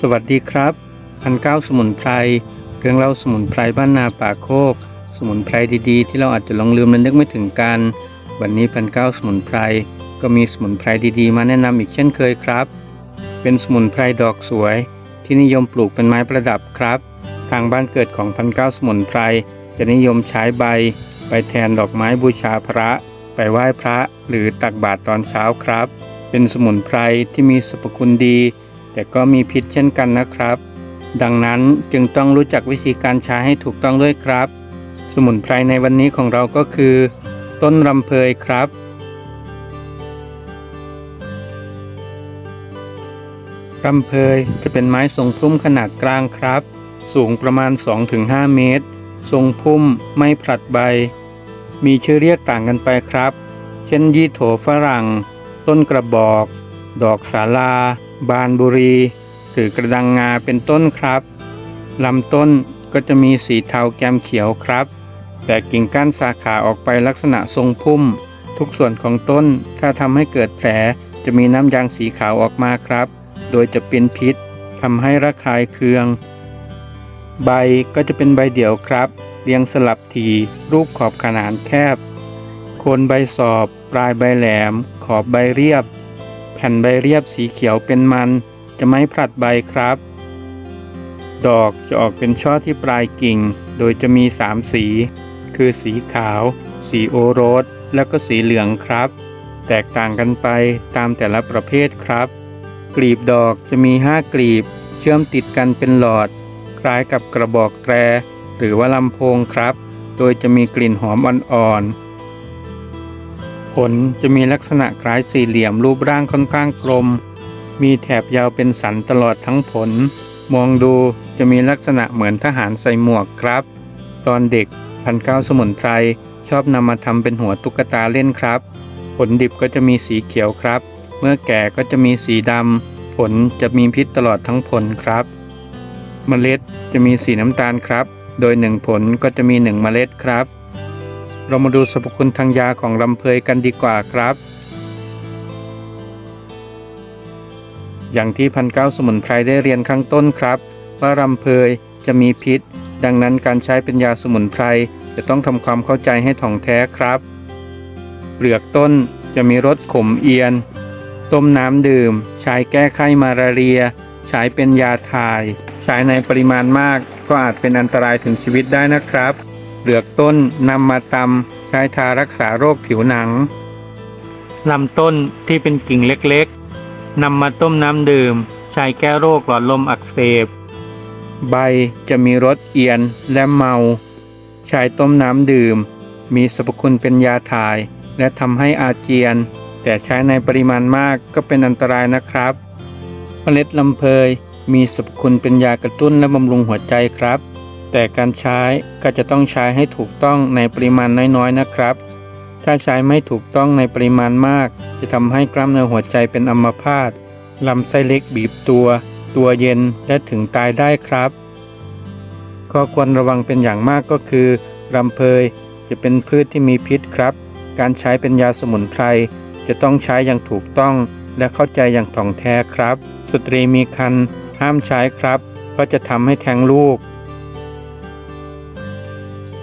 สวัสดีครับพันเก้าสมุนไพรเรื่องเล่าสมุนไพรบ้านนาป่าโคก สมุนไพรดีๆ ที่เราอาจจะลงลืมและนึกไม่ถึงกัน วันนี้พันเก้าสมุนไพรก็มีสมุนไพรดีๆ มาแนะนำอีกเช่นเคยครับ เป็นสมุนไพรดอกสวย ที่นิยมปลูกเป็นไม้ประดับครับ ทางบ้านเกิดของพันเก้าสมุนไพรจะนิยมใช้ใบไปแทนดอกไม้บูชาพระ ไปไหว้พระหรือตักบาตรตอนเช้าครับ เป็นสมุนไพรที่มีสรรพคุณดี แต่ก็มีพิษเช่นกันนะครับ ดังนั้นจึงต้องรู้จักวิธีการใช้ให้ถูกต้องด้วยครับ สมุนไพรในวันนี้ของเราก็คือ ต้นรำเพยครับ รำเพยจะเป็นไม้ทรงพุ่มขนาดกลางครับ สูงประมาณ 2-5 เมตร ทรงพุ่มไม่ผลัดใบ มีชื่อเรียกต่างกันไปครับ เช่นยี่โถฝรั่ง ต้นกระบอก ดอกสาลา บานบุรี หรือกระดังงาเป็นต้นครับลำต้นก็จะมีสีเทาแกมเขียวครับ แต่กิ่งก้านสาขาออกไปลักษณะทรงพุ่ม ทุกส่วนของต้นถ้าทำให้เกิดแผลจะมีน้ำยางสีขาวออกมาครับ โดยจะเป็นพิษทำให้ระคายเคือง ใบก็จะเป็นใบเดี่ยวครับ เรียงสลับทีรูปขอบขนานแคบ โคนใบสอบ ปลายใบแหลม ขอบใบเรียบ แผ่นใบเรียบสีเขียวเป็นมัน จะไม่ผลัดใบครับ ดอกจะออกเป็นช่อที่ปลายกิ่ง โดยจะมีสามสี คือสีขาว สีโอรส แล้วก็สีเหลืองครับ แตกต่างกันไปตามแต่ละประเภทครับ กลีบดอกจะมี 5 กลีบ เชื่อมติดกันเป็นหลอด คล้ายกับกระบอกแตร หรือว่าลำโพงครับ โดยจะมีกลิ่นหอมอ่อนๆ ผลจะมีลักษณะคล้ายสี่เหลี่ยมรูปร่างค่อนข้างกลม มีแถบยาวเป็นสันตลอดทั้งผล มองดูจะมีลักษณะเหมือนทหารใส่หมวกครับ ตอนเด็กพันเก้าสมุนไพรชอบนำมาทำเป็นหัวตุ๊กตาเล่นครับ ผลดิบก็จะมีสีเขียวครับ เมื่อแก่ก็จะมีสีดำผลจะมีพิษตลอดทั้งผลครับ เมล็ดจะมีสีน้ำตาลครับ โดยหนึ่งผลก็จะมีหนึ่งเมล็ดครับ เรามาดูสรรพคุณทางยาของลำเพยกันดีกว่าครับ อย่างที่พันเก้าสมุนไพรได้เรียนข้างต้นครับ ว่าลำเพยจะมีพิษ ดังนั้นการใช้เป็นยาสมุนไพรจะต้องทำความเข้าใจให้ถ่องแท้ครับ เปลือกต้นจะมีรสขมเอียน ต้มน้ำดื่ม ใช้แก้ไข้มาลาเรีย ใช้เป็นยาถ่าย ใช้ในปริมาณมากก็อาจเป็นอันตรายถึงชีวิตได้นะครับ เปลือกต้นนำมาตำใช้ทารักษาโรคผิวหนังลำต้นที่เป็นกิ่งเล็กๆนำมาต้มน้ำดื่ม ใช้แก้โรคหลอดลมอักเสบ ใบจะมีรสเอียนและเมา ใช้ต้มน้ำดื่ม มีสรรพคุณเป็นยาถ่าย และทำให้อาเจียน แต่ใช้ในปริมาณมากก็เป็นอันตรายนะครับเมล็ดลำเพยมีสรรพคุณเป็นยากระตุ้นและบำรุงหัวใจครับ แต่การใช้ก็จะต้องใช้ให้ถูกต้องในปริมาณน้อยๆนะครับ ถ้าใช้ไม่ถูกต้องในปริมาณมาก จะทำให้กล้ามเนื้อหัวใจเป็นอัมพาตลำไส้เล็กบีบตัว ตัวเย็นและถึงตายได้ครับข้อควรระวังเป็นอย่างมากก็คือรำเพยจะเป็นพืชที่มีพิษครับ การใช้เป็นยาสมุนไพรจะต้องใช้อย่างถูกต้อง และเข้าใจอย่างถ่องแท้ครับ สตรีมีครรภ์ห้ามใช้ครับ เพราะจะทำให้แท้งลูก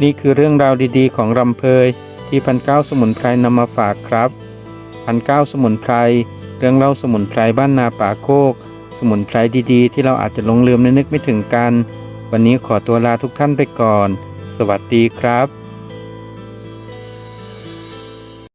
นี่คือเรื่องราวดีๆ ของรำเพยที่พันเก้าสมุนไพรนำมาฝากครับพันเก้าสมุนไพรเรื่องเล่าสมุนไพรบ้านนาป่าโคก สมุนไพรดีๆ ที่เราอาจจะหลงลืมและนึกไม่ถึงกัน วันนี้ขอตัวลาทุกท่านไปก่อน สวัสดีครับ